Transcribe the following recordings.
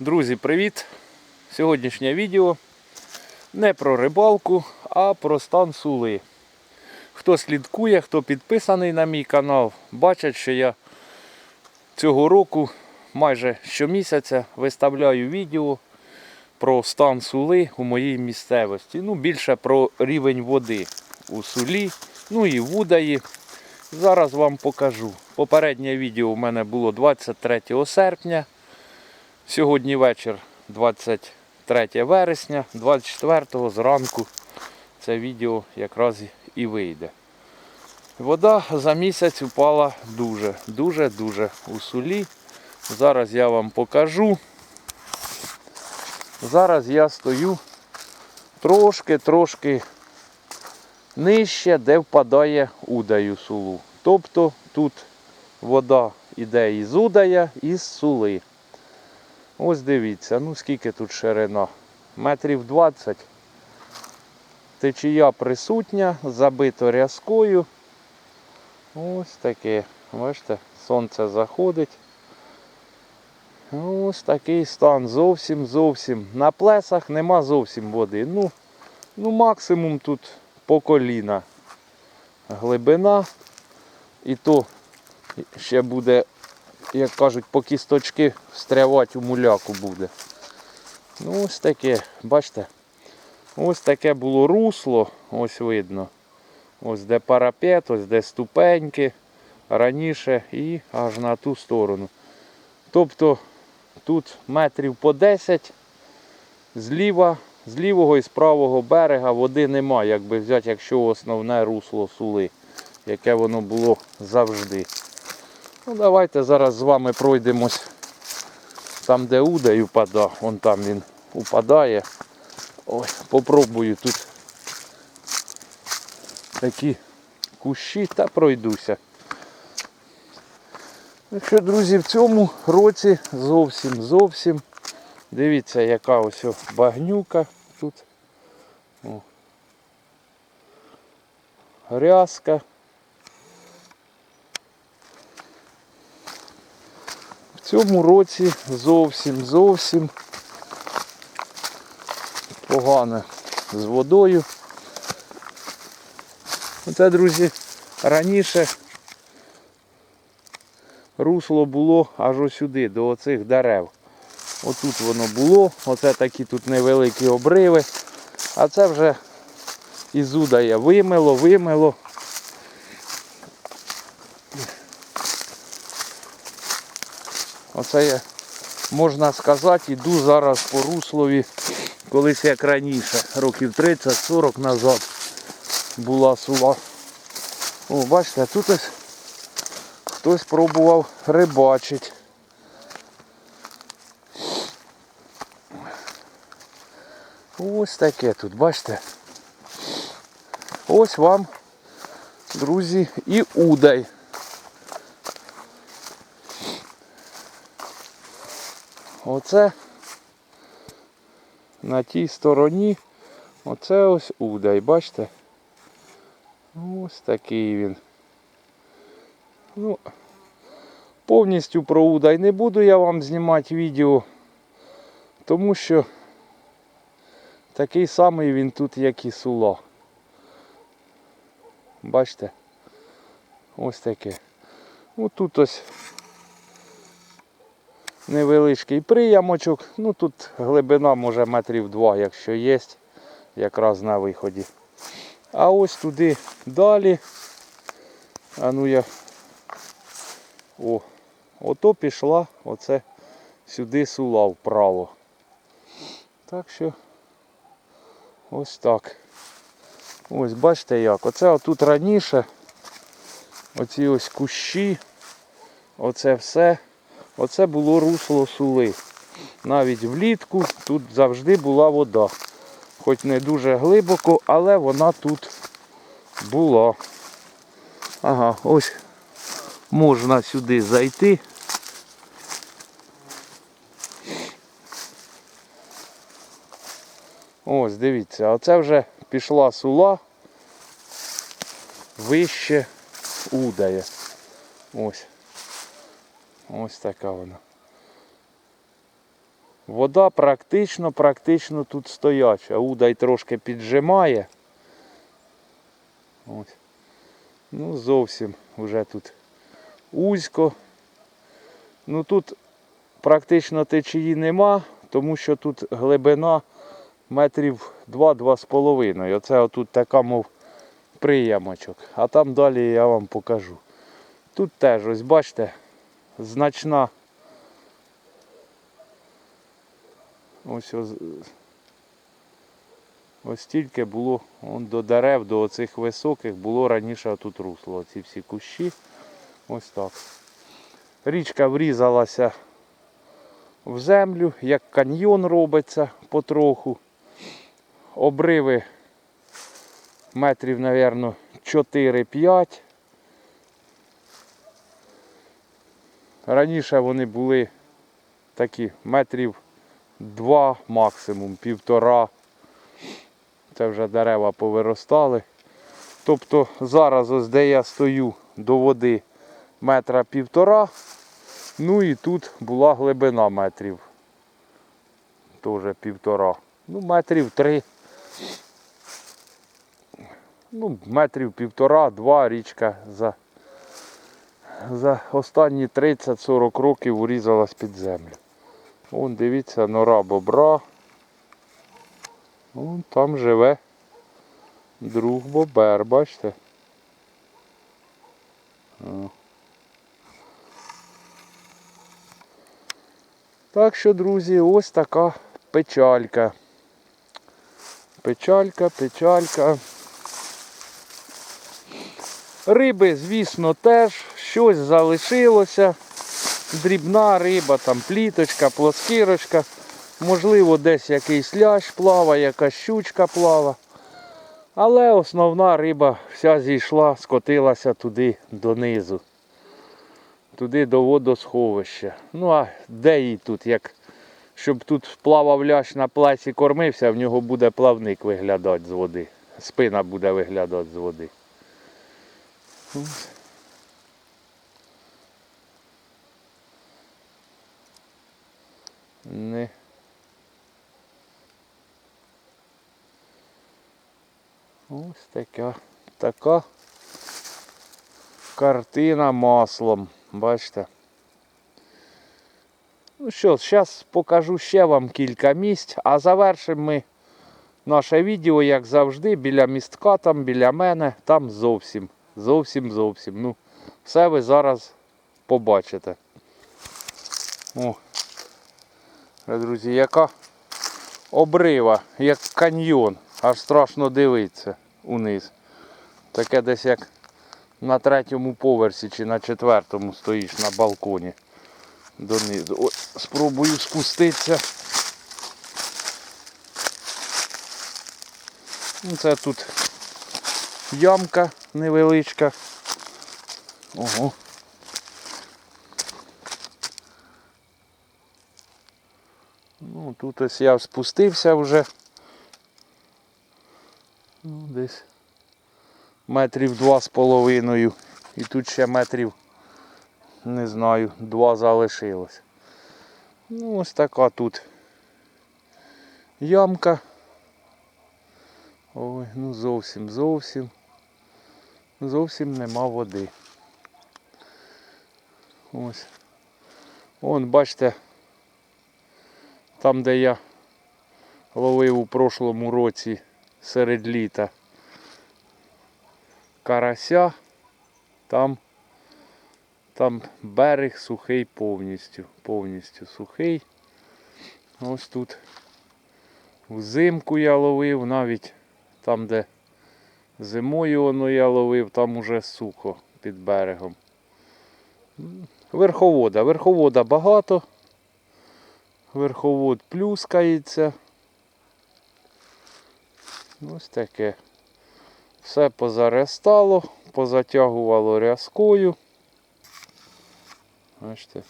Друзі, привіт! Сьогоднішнє відео не про рибалку, а про стан сули. Хто слідкує, хто підписаний на мій канал, бачать, що я цього року майже щомісяця виставляю відео про стан сули у моїй місцевості. Ну, більше про рівень води у сулі, ну і в Удаї. Зараз вам покажу. Попереднє відео у мене було 23 серпня. Сьогодні вечір 23 вересня, 24 зранку це відео якраз і вийде. Вода за місяць упала дуже, дуже-дуже у сулі. Зараз я вам покажу. Зараз я стою трошки-трошки нижче, де впадає удаю сулу. Тобто тут вода йде із удая, із сули. Ось дивіться, ну скільки тут ширина. Метрів 20. Течія присутня, забито рязкою. Ось таке. Бачите, сонце заходить. Ось такий стан. Зовсім зовсім. На плесах нема зовсім води. Ну, ну максимум тут по коліна. Глибина. І то ще буде як кажуть, по кісточки встрявати у муляку буде. Ну ось таке, бачите, ось таке було русло, ось видно. Ось де парапет, ось де ступеньки раніше і аж на ту сторону. Тобто тут метрів по 10 зліва, з лівого і з правого берега води немає, якби взяти, якщо основне русло сули, яке воно було завжди. Ну давайте зараз з вами пройдемось там, де удай упада. Вон там він упадає. Ой, попробую тут такі кущі та пройдуся. Ну що, друзі, в цьому році зовсім зовсім. Дивіться, яка ось багнюка тут. О. Грязка. Цьому році зовсім зовсім погано з водою. Оце, друзі, раніше русло було аж ось сюди, до оцих дерев. Отут воно було, оце такі тут невеликі обриви, а це вже із удає вимило, вимило. Оце я, можна сказати, іду зараз по руслові, колись як раніше, років 30-40 назад була сула. О, бачите, тут ось хтось пробував рибачити. Ось таке тут, бачите? Ось вам, друзі, і удай. Оце на тій стороні, оце ось удай, бачите? Ось такий він. Ну, повністю про удай не буду я вам знімати відео, тому що такий самий він тут, як і сула. Бачите? Ось таке. Ось тут ось невеличкий приямочок. Ну тут глибина може метрів два, якщо є, якраз на виході. А ось туди далі. А ну я. О, ото пішла оце сюди сула вправо. Так що ось так. Ось бачите як. Оце отут раніше. Оці ось кущі. Оце все. Оце було русло сули. Навіть влітку тут завжди була вода. Хоч не дуже глибоко, але вона тут була. Ага, ось можна сюди зайти. Ось, дивіться, оце вже пішла сула вище удає. Ось. Ось така вона. Вода практично, практично тут стояча. Удай трошки піджимає. Ось. Ну, зовсім вже тут узько. Ну тут практично течії нема, тому що тут глибина метрів 2-2,5. Оце отут така, мов приямочок. А там далі я вам покажу. Тут теж, ось бачите, значна. Ось ось, ось тільки було он до дерев, до оцих високих було раніше тут русло. Ці всі кущі. Ось так. Річка врізалася в землю, як каньйон робиться потроху. Обриви метрів, мабуть, 4-5. Раніше вони були такі метрів 2 максимум, півтора. Це вже дерева повиростали. Тобто зараз ось де я стою до води метра півтора. Ну і тут була глибина метрів. Теж півтора. Ну, метрів три. Ну, метрів півтора-два річка за, за останні 30-40 років урізалась під землю. Вон, дивіться, нора бобра. Вон там живе друг бобер, бачите? Так що, друзі, ось така печалька. Печалька, печалька. Риби, звісно, теж щось залишилося. Дрібна риба, там пліточка, плоскирочка. Можливо, десь якийсь лящ плава, якась щучка плава. Але основна риба вся зійшла, скотилася туди донизу. Туди до водосховища. Ну а де їй тут, як щоб тут плавав лящ на плесі кормився, в нього буде плавник виглядати з води. Спина буде виглядати з води. Не. Ось така, така картина маслом. Бачите? Ну що, зараз покажу ще вам кілька місць, а завершимо ми наше відео, як завжди, біля містка, там біля мене, там зовсім, зовсім, зовсім. Ну, все ви зараз побачите. О, друзі, яка обрива, як каньйон. Аж страшно дивитися униз. Таке десь як на третьому поверсі чи на четвертому стоїш на балконі. Донизу. Ось, спробую спуститися. Ну, Це тут ямка невеличка. Ого. Ну, тут ось я спустився вже. Ну, десь метрів два з половиною. І тут ще метрів, не знаю, два залишилось. Ну, ось така тут ямка. Ой, ну зовсім, зовсім. Зовсім нема води. Ось. Вон, бачите, там, де я ловив у прошлому році серед літа карася, там, там берег сухий повністю, повністю сухий. Ось тут взимку я ловив, навіть там, де зимою воно я ловив, там уже сухо під берегом. Верховода. Верховода багато. Верховод плюскається. Ось таке. Все позарестало, позатягувало рязкою. Бачите.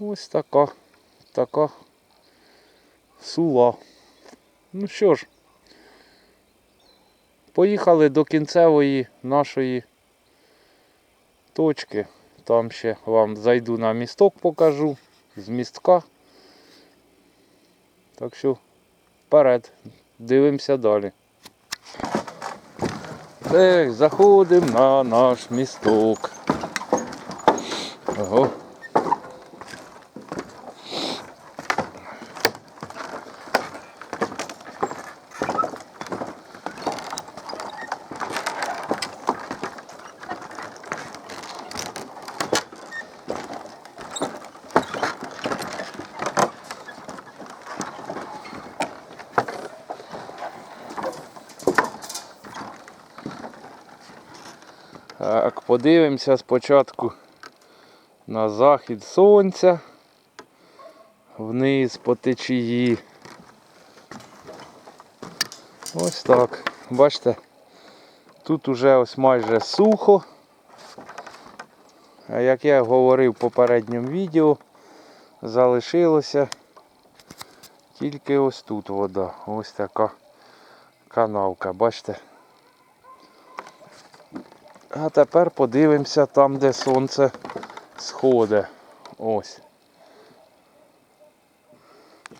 Ось така, така сула. Ну що ж, поїхали до кінцевої нашої точки. Там ще вам зайду на місток, покажу з містка. Так що вперед, дивимося далі. Так, заходимо на наш місток. Ого. Так, подивимося спочатку на захід сонця, вниз по течії. Ось так. Бачите, тут уже ось майже сухо. А як я говорив в попередньому відео, залишилося тільки ось тут вода. Ось така канавка, бачите? А тепер подивимося там, де сонце сходить. Ось.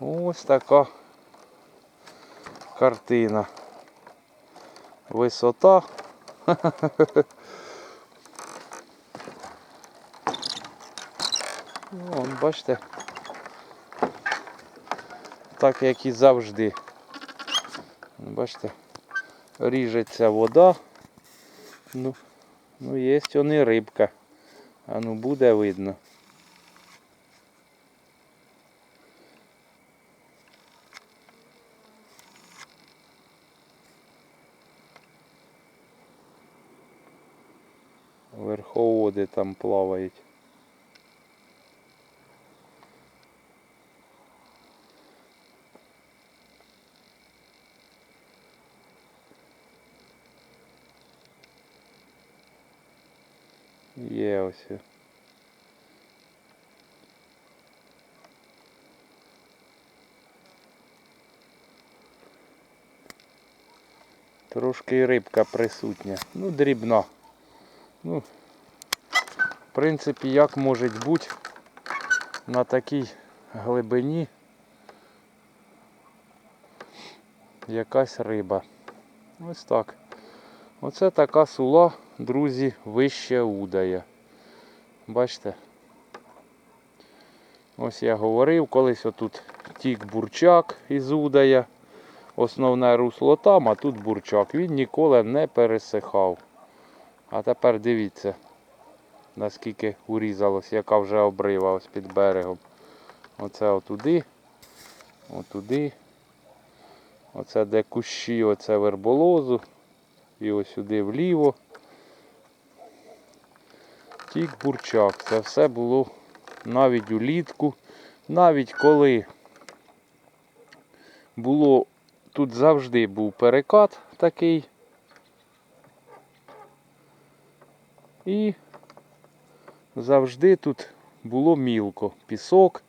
Ось така картина. Висота. Вон, бачите. Так як і завжди. Бачите, ріжеться вода. Ну, Ну, є он і рибка. А ну буде видно. Верховоди там плавають. Є. Трошки і рибка присутня. Ну, дрібна. Ну, в принципі, як може бути на такій глибині якась риба. Ось так. Оце така сула, друзі, вище удає. Бачите? Ось я говорив, колись отут тік бурчак із удая. Основне русло там, а тут бурчак. Він ніколи не пересихав. А тепер дивіться, наскільки урізалось, яка вже обрива ось під берегом. Оце отуди, отуди. Оце де кущі, оце верболозу. І ось сюди вліво. Тік бурчак. Це все було навіть улітку. Навіть коли було, тут завжди був перекат такий. І завжди тут було мілко, пісок.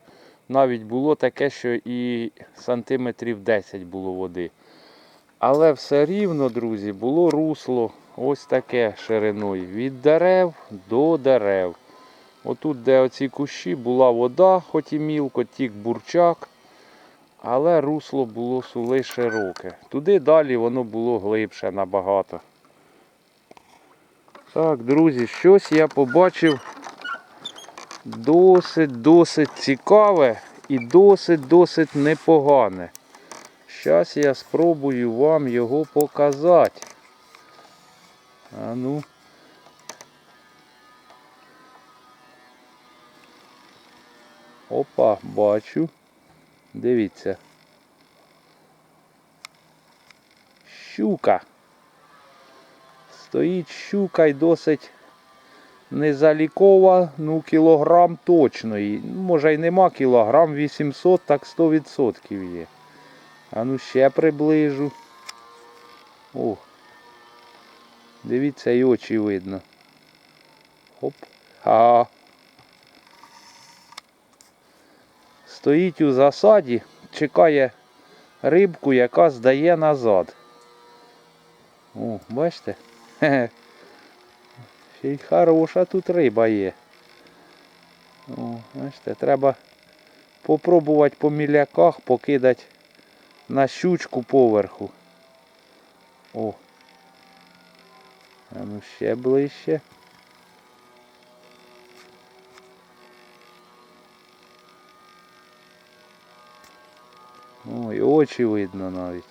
Навіть було таке, що і сантиметрів 10 було води. Але все рівно, друзі, було русло ось таке шириною. Від дерев до дерев. Отут, де оці кущі, була вода, хоч і мілко, тік бурчак. Але русло було сули широке. Туди далі воно було глибше набагато. Так, друзі, щось я побачив досить-досить цікаве і досить-досить непогане. Зараз я спробую вам його показати. А ну. Опа, бачу. Дивіться. Щука. Стоїть щука й досить незалікова, ну кілограм точно. Ну, Може й нема кілограм 800, так 100% є. А ну ще приближу. О. Дивіться, і очі видно. Хоп. А. Стоїть у засаді, чекає рибку, яка здає назад. О, бачите? Ще й хороша тут риба є. О, бачите, треба попробувати по міляках покидати на щучку поверху. О. А ну ще ближче. Ой, очі видно навіть.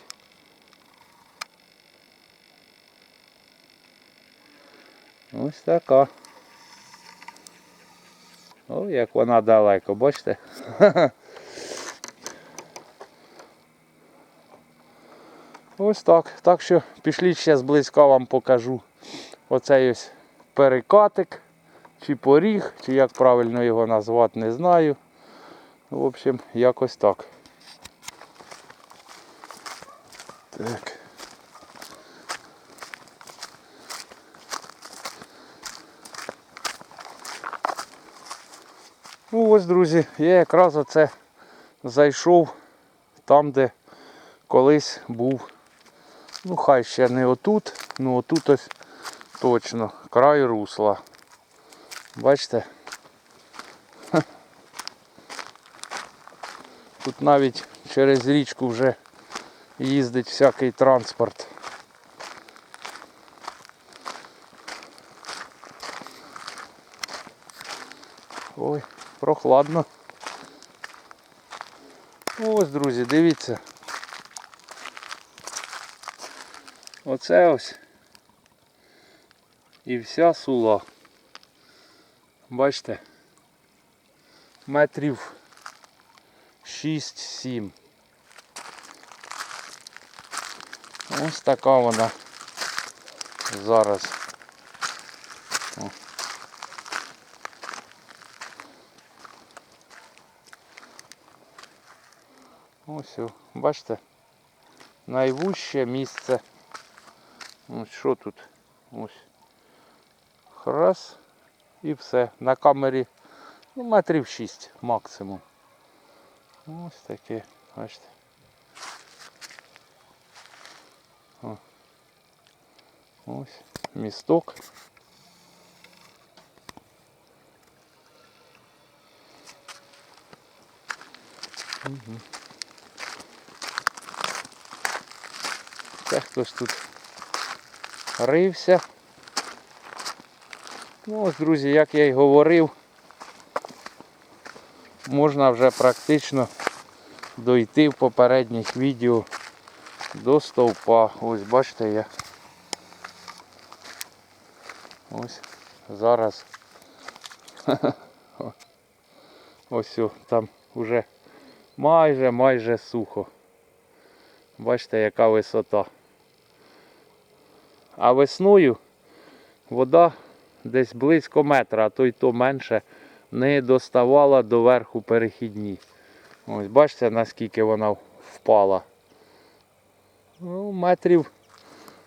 Ось така. О, як вона далеко, бачите? Ось так. Так що пішліть ще зблизька вам покажу оцей ось перекатик, чи поріг, чи як правильно його назвати, не знаю. В общем, якось так. Так. Ну ось, друзі, я якраз оце зайшов там, де колись був. Ну, хай ще не отут, ну отут ось точно, край русла. Бачите? Тут навіть через річку вже їздить всякий транспорт. Ой, прохладно. Ось, друзі, дивіться. Оце ось. І вся сула. Бачите? Метрів 6-7. Ось така вона зараз. Ось, бачите, найвуще місце. Ось що тут? Ось. Раз і все. На камері ну, метрів 6 максимум. Ось таке, бачите. Ось місток. Угу. Це хтось тут рився. Ну ось, друзі, як я й говорив, можна вже практично дойти в попередніх відео до стовпа. Ось бачите я. Ось зараз. Ось там вже майже майже сухо. Бачите, яка висота. А весною вода десь близько метра, а то й то менше, не доставала до верху перехідні. Ось бачите, наскільки вона впала. Ну, метрів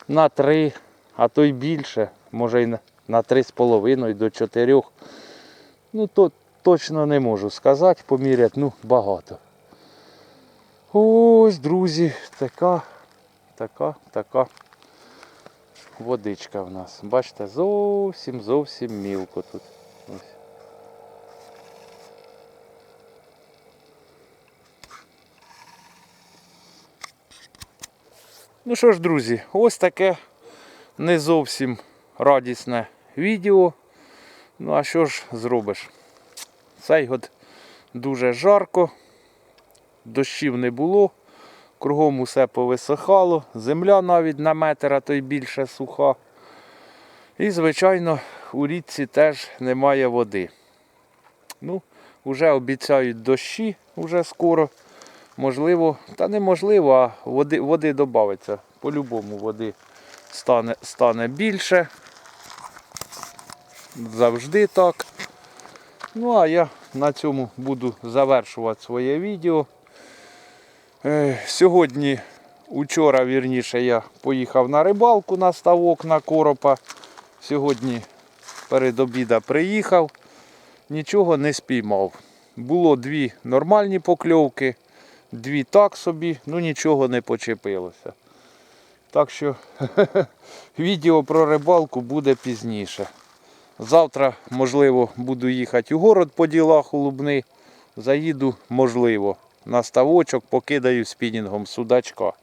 на три, а то й більше, може й на- три з половиною до чотирьох. Ну то точно не можу сказати, поміряти, ну багато. Ось, друзі, така, така, така водичка в нас. Бачите, зовсім зовсім мілко тут. Ось. Ну що ж, друзі, ось таке не зовсім радісне відео. Ну а що ж зробиш? Цей год дуже жарко, дощів не було, кругом усе повисихало, земля навіть на метр, а то й більше суха. І, звичайно, у річці теж немає води. Ну, вже обіцяють дощі вже скоро. Можливо, та неможливо, а води, води додається. По-любому води стане, стане більше. Завжди так. Ну а я на цьому буду завершувати своє відео. Е, Сьогодні, учора, вірніше, я поїхав на рибалку на ставок на коропа. Сьогодні перед обіда приїхав, нічого не спіймав. Було дві нормальні покльовки, дві так собі, ну нічого не почепилося. Так що відео про рибалку буде пізніше. Завтра, можливо, буду їхати у город по ділах у Лубни. Заїду, можливо, на ставочок, покидаю спінінгом судачка.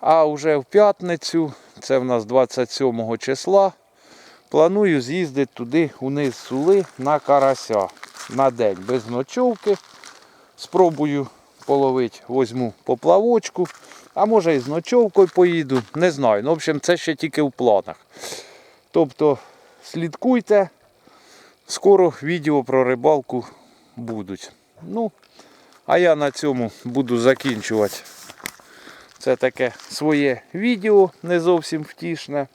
А вже в п'ятницю, це в нас 27 числа, планую з'їздити туди, униз сули на карася на день без ночовки. Спробую половити, возьму поплавочку, а може і з ночовкою поїду, не знаю. Ну, в общем, це ще тільки в планах. Тобто слідкуйте, скоро відео про рибалку будуть. Ну, а я на цьому буду закінчувати. Це таке своє відео, не зовсім втішне.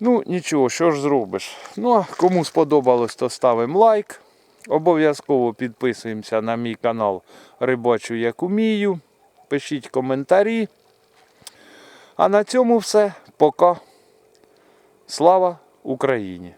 Ну, нічого, що ж зробиш. Ну, а кому сподобалось, то ставимо лайк. Обов'язково підписуємося на мій канал Рибачу як умію. Пишіть коментарі. А на цьому все. Пока. Слава Україні!